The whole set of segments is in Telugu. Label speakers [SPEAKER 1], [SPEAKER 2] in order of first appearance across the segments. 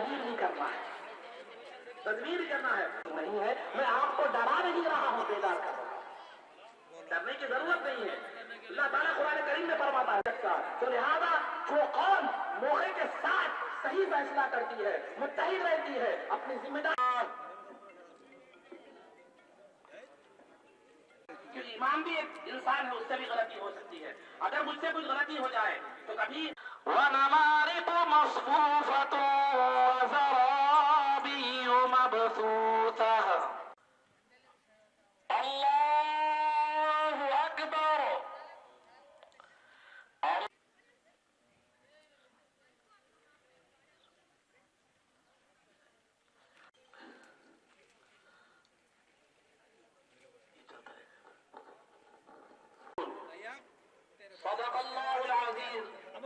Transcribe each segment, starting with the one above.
[SPEAKER 1] तदबीर भी करना है तदबीर करना है नहीं है मैं आपको डरा नहीं रहा हूँ बेदार कर। डरने की ज़रूरत नहीं है अल्लाह ताला कुरान करीम में फरमाता है तो लिहाजा जो कौन मौके के साथ सही फैसला करती है मुतहिद रहती है अपनी जिम्मेदार इमाम भी एक इंसान है, उससे भी गलती हो सकती है अगर मुझसे कुछ गलती हो जाए तो कभी ونمارق مصفوفة وزرابي مبثوثة. الله أكبر. صدق الله العظيم.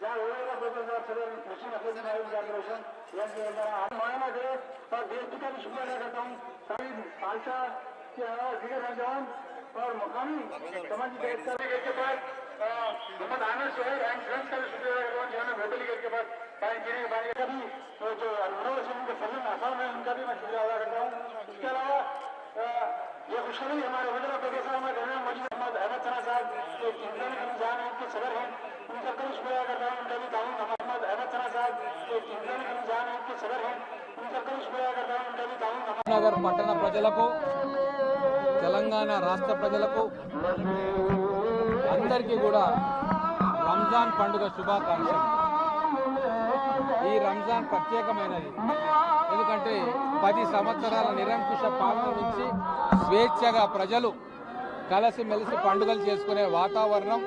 [SPEAKER 2] जहाँ रोएगा प्रोफेसर साहब सदर मशीन अफीज नायब डेकोरेशन यहाँ के द्वारा हम मुआयना करे और देश का भी शुक्रिया करता हूँ। सारी खालसा के अलावा दिगर नौजवान और मकामी समाजी के पास मोहम्मद आनंद सोहेल एंड फ्रेंड्स का भी शुक्रिया करता हूँ, जिन्होंने होटल गेट के पास पानी पीने के पानी का भी तो जो मनोहर सिंह के फजल आसाम है, उनका भी मैं शुक्रिया अदा करता हूँ। इसके अलावा ये खुशखबरी हमारे वजरा प्रोफेसर रहमान मजीद अहमद सना साहब, जो रमज़ान है सदर हैं उनका भी शुक्रिया
[SPEAKER 3] నగర్ పట్టణ ప్రజలకు తెలంగాణ రాష్ట్ర ప్రజలకు అందరికీ కూడా రంజాన్ పండుగ శుభాకాంక్షలు. ఈ రంజాన్ ప్రత్యేకమైనది. ఎందుకంటే పది సంవత్సరాల నిరంకుశ పాలన నుంచి స్వేచ్ఛగా ప్రజలు కలిసిమెలిసి పండుగలు చేసుకునే వాతావరణం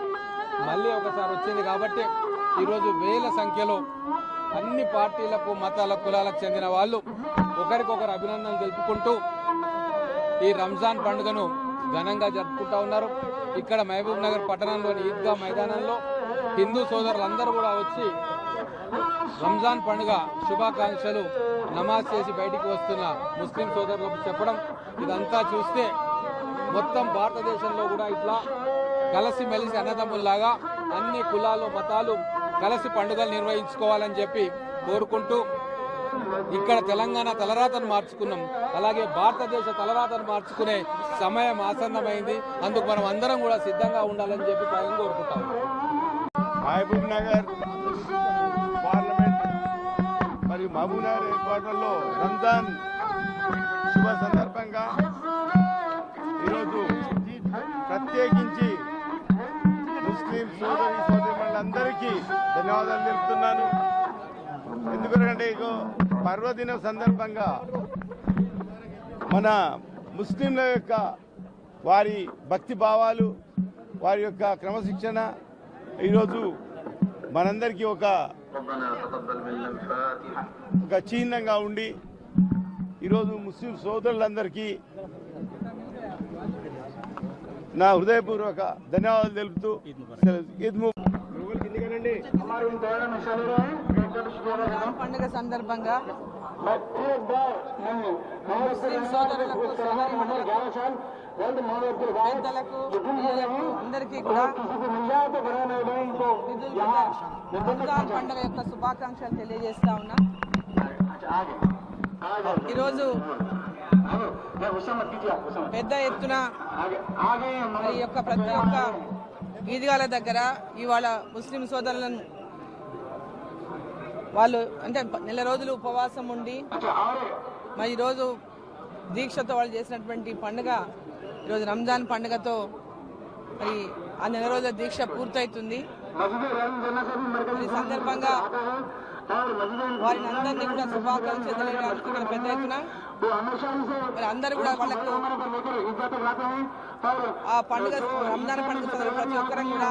[SPEAKER 3] మళ్ళీ ఒకసారి వచ్చింది కాబట్టి ఈరోజు వేల సంఖ్యలో అన్ని పార్టీలకు మతాల కులాలకు చెందిన వాళ్ళు ఒకరికొకరు అభినందనలు తెలుపుకుంటూ ఈ రంజాన్ పండుగను ఘనంగా జరుపుకుంటా ఉన్నారు. ఇక్కడ మహబూబ్ నగర్ పట్టణంలోని ఈద్గా మైదానంలో హిందూ సోదరులందరూ కూడా వచ్చి రంజాన్ పండుగ శుభాకాంక్షలు నమాజ్ చేసి బయటికి వస్తున్న ముస్లిం సోదరులకు చెప్పడం. ఇదంతా చూస్తే మొత్తం భారతదేశంలో కూడా ఇట్లా కలిసిమెలిసి అన్నదమ్ముల్లాగా అన్ని కులాలు మతాలు కలిసి పండుగలు నిర్వహించుకోవాలని చెప్పి కోరుకుంటూ ఇక్కడ తెలంగాణ తలరాతను మార్చుకున్నాం. అలాగే భారతదేశ తలరాతను మార్చుకునే సమయం ఆసన్నమైంది. అందుకు మనం అందరం కూడా సిద్ధంగా ఉండాలని చెప్పి పైన కోరుకుంటాం.
[SPEAKER 4] మహబూబ్ నగర్ పార్లమెంట్ మరియు మహబూబ్ నగర్ హెడ్ రంజాన్ శుభ సందర్భంగా ఈరోజు ప్రత్యేకించి ముస్లిం సోదరి అందరికీ ధన్యవాదాలు తెలుపుతున్నాను. ఎందుకంటే పర్వదినం సందర్భంగా మన ముస్లింల యొక్క వారి భక్తి భావాలు వారి యొక్క క్రమశిక్షణ ఈరోజు మనందరికీ ఒక ఒక చిహ్నంగా ఉండి ఈరోజు ముస్లిం సోదరులందరికీ నా హృదయపూర్వక ధన్యవాదాలు తెలుపుతూ ఈద్
[SPEAKER 5] పండుగ సందర్భంగా ముస్లిం సోదరులకు పెద్దలకు అందరికీ కూడా పండుగ యొక్క శుభాకాంక్షలు తెలియజేస్తా ఉన్నా ఈరోజు పెద్ద ఎత్తున మరి యొక్క ప్రతి ఒక్క ఈద్గాల దగ్గర ఇవాళ ముస్లిం సోదరులను వాళ్ళు అంటే నెల రోజులు ఉపవాసం ఉండి మరి ఈరోజు దీక్షతో వాళ్ళు చేసినటువంటి పండుగ ఈరోజు రంజాన్ పండుగతో మరి ఆ నెల రోజుల దీక్ష పూర్తవుతుంది ఈ సందర్భంగా వారిని అందరినీ కూడా శుభాకాంక్షలు పెద్ద ఎత్తున అందరూ కూడా వాళ్ళకు ఆ పండుగ రంజాన్ పండుగ ప్రతి ఒక్కరం కూడా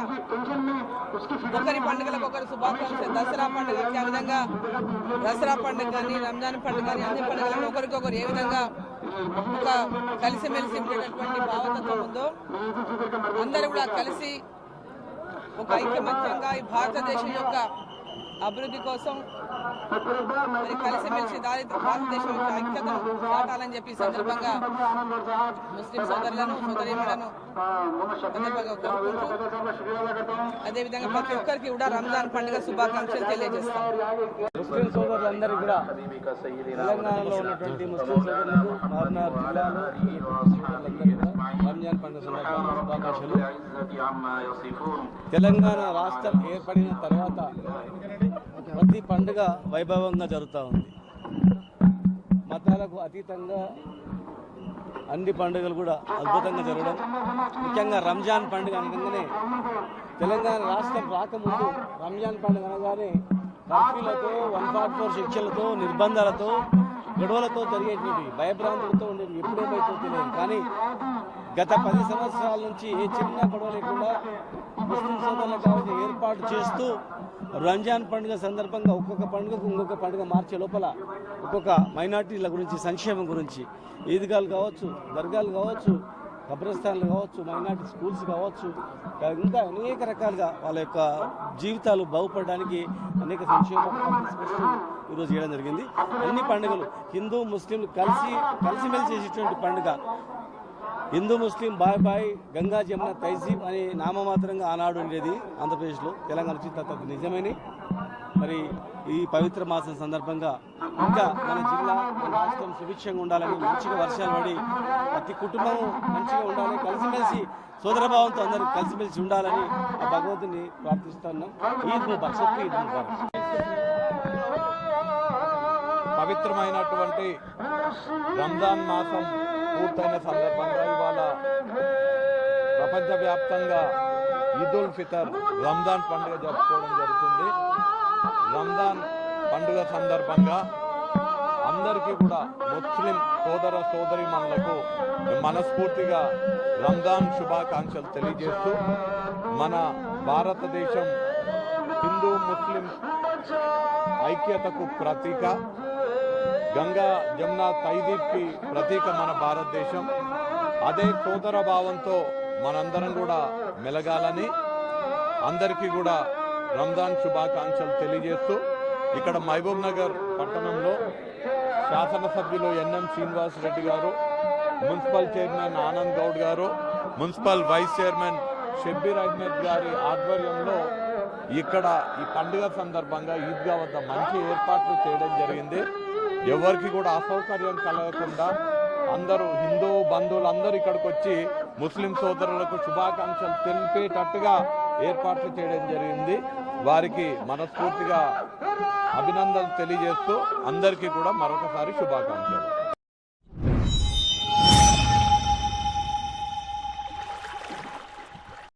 [SPEAKER 5] ఒకరి పండుగలకు ఒకరు శుభాకాంక్షలు దసరా పండుగ ఆ విధంగా దసరా పండుగ కానీ రంజాన్ పండుగ కానీ అన్ని పండుగలను ఒకరికొకరు ఏ విధంగా ఒక కలిసిమెలిసి ఉండేటటువంటి భావతత్వం ఉందో అందరూ కూడా కలిసి ఒక ఐకమత్యంగా ఈ భారతదేశం యొక్క అభివృద్ధి కోసం మరి కలిసిమెలిసి దారి భారతదేశం యొక్క ఐక్యతను దాటాలని చెప్పి సందర్భంగా ముస్లిం సోదరులను సోదరీమణులను అదేవిధంగా ప్రతి ఒక్కరికి కూడా రంజాన్ పండుగ శుభాకాంక్షలు తెలియజేస్తాం.
[SPEAKER 6] ముస్లిం సోదరులందరికీ కూడా తెలంగాణలో ఉన్నటువంటి ముస్లిం సోదరులకు మహబూబ్నగర్ జిల్లాలో రంజాన్ పండుగ సందర్భంగా శుభాకాంక్షలు. తెలంగాణ రాష్ట్రం ఏర్పడిన తర్వాత ప్రతి పండుగ వైభవంగా జరుగుతూ ఉంది. మతాలకు అతీతంగా అన్ని పండుగలు కూడా అద్భుతంగా జరగడం ముఖ్యంగా రంజాన్ పండుగ అనగానే తెలంగాణ రాష్ట్రం రాకముందు రంజాన్ పండుగ అనగానే కర్ఫ్యూలతో వన్ ఫార్టీ ఫోర్ శిక్షలతో నిర్బంధాలతో గొడవలతో జరిగేటువంటి భయభ్రాంతులతో ఉండేవి ఎప్పుడేమైతే తెలియదు కానీ గత పది సంవత్సరాల నుంచి ఏ చిన్న గొడవ లేకుండా ముస్లిం సోదరులకు కావచ్చు ఏర్పాటు చేస్తూ రంజాన్ పండుగ సందర్భంగా ఒక్కొక్క పండుగకు ఇంకొక పండుగ మార్చే లోపల ఒక్కొక్క మైనార్టీల గురించి సంక్షేమం గురించి ఈద్గాలు కావచ్చు దర్గాలు కావచ్చు కబ్రస్థాన్లు కావచ్చు మైనార్టీ స్కూల్స్ కావచ్చు ఇంకా అనేక రకాలుగా వాళ్ళ యొక్క జీవితాలు బాగుపడడానికి అనేక సంక్షేమ ఈరోజు చేయడం జరిగింది. అన్ని పండుగలు? హిందూ ముస్లింలు కలిసి కలిసిమెలిసి చేసేటువంటి పండుగ. హిందూ ముస్లిం బాయ్ బాయ్ గంగా జమున తైజీబ్ అనే నామమాత్రంగా ఆనాడు ఉండేది ఆంధ్రప్రదేశ్లో. తెలంగాణ వచ్చిన తర్వాత నిజమని మరి ఈ పవిత్ర మాసం సందర్భంగా ఇంకా మన జిల్లా మన రాష్ట్రం సుభిక్షంగా ఉండాలని మంచిగా వర్షాలు పడి ప్రతి కుటుంబం మంచిగా ఉండాలని కలిసిమెలిసి సోదరభావంతో అందరూ కలిసిమెలిసి ఉండాలని ఆ భగవంతుని ప్రార్థిస్తున్నాం ఈద్ ముబారక్ సత్య ఈద్ ముబారక్.
[SPEAKER 7] పవిత్రమైనటువంటి రంజాన్ మాసం పూర్తయిన సందర్భంగా ఇవాళ ప్రపంచవ్యాప్తంగా ఈదుల్ ఫితర్ రంజాన్ పండుగ జరుపుకోవడం జరుగుతుంది. రంజాన్ పండుగ సందర్భంగా అందరికీ కూడా ముస్లిం సోదర సోదరి మనలకు మనస్ఫూర్తిగా రంజాన్ శుభాకాంక్షలు తెలియజేస్తూ మన భారతదేశం హిందూ ముస్లిం ఐక్యతకు ప్రతీక. గంగా జమున తైదీప్కి ప్రతీక మన భారతదేశం. అదే సోదర భావంతో మనందరం కూడా మెలగాలని అందరికీ కూడా రంజాన్ శుభాకాంక్షలు తెలియజేస్తూ ఇక్కడ మహబూబ్ నగర్ పట్టణంలో శాసనసభ్యులు ఎన్ఎం శ్రీనివాస్ రెడ్డి గారు మున్సిపల్ చైర్మన్ ఆనంద్ గౌడ్ గారు municipal vice chairman Shabbir Ahmed గారి ఆధ్వర్యంలో ఇక్కడ ఈ పండుగ సందర్భంగా ఈద్గా వద్ద మంచి ఏర్పాట్లు చేయడం జరిగింది. ఎవరికి కూడా అసౌకర్యం కలగకుండా అందరూ హిందూ బంధువులు అందరూ ఇక్కడికి వచ్చి ముస్లిం సోదరులకు శుభాకాంక్షలు తెలిపేటట్టుగా ఏర్పాట్లు చేయడం జరిగింది. వారికి మనస్ఫూర్తిగా అభినందనలు తెలియజేస్తూ అందరికీ కూడా మరొకసారి శుభాకాంక్షలు.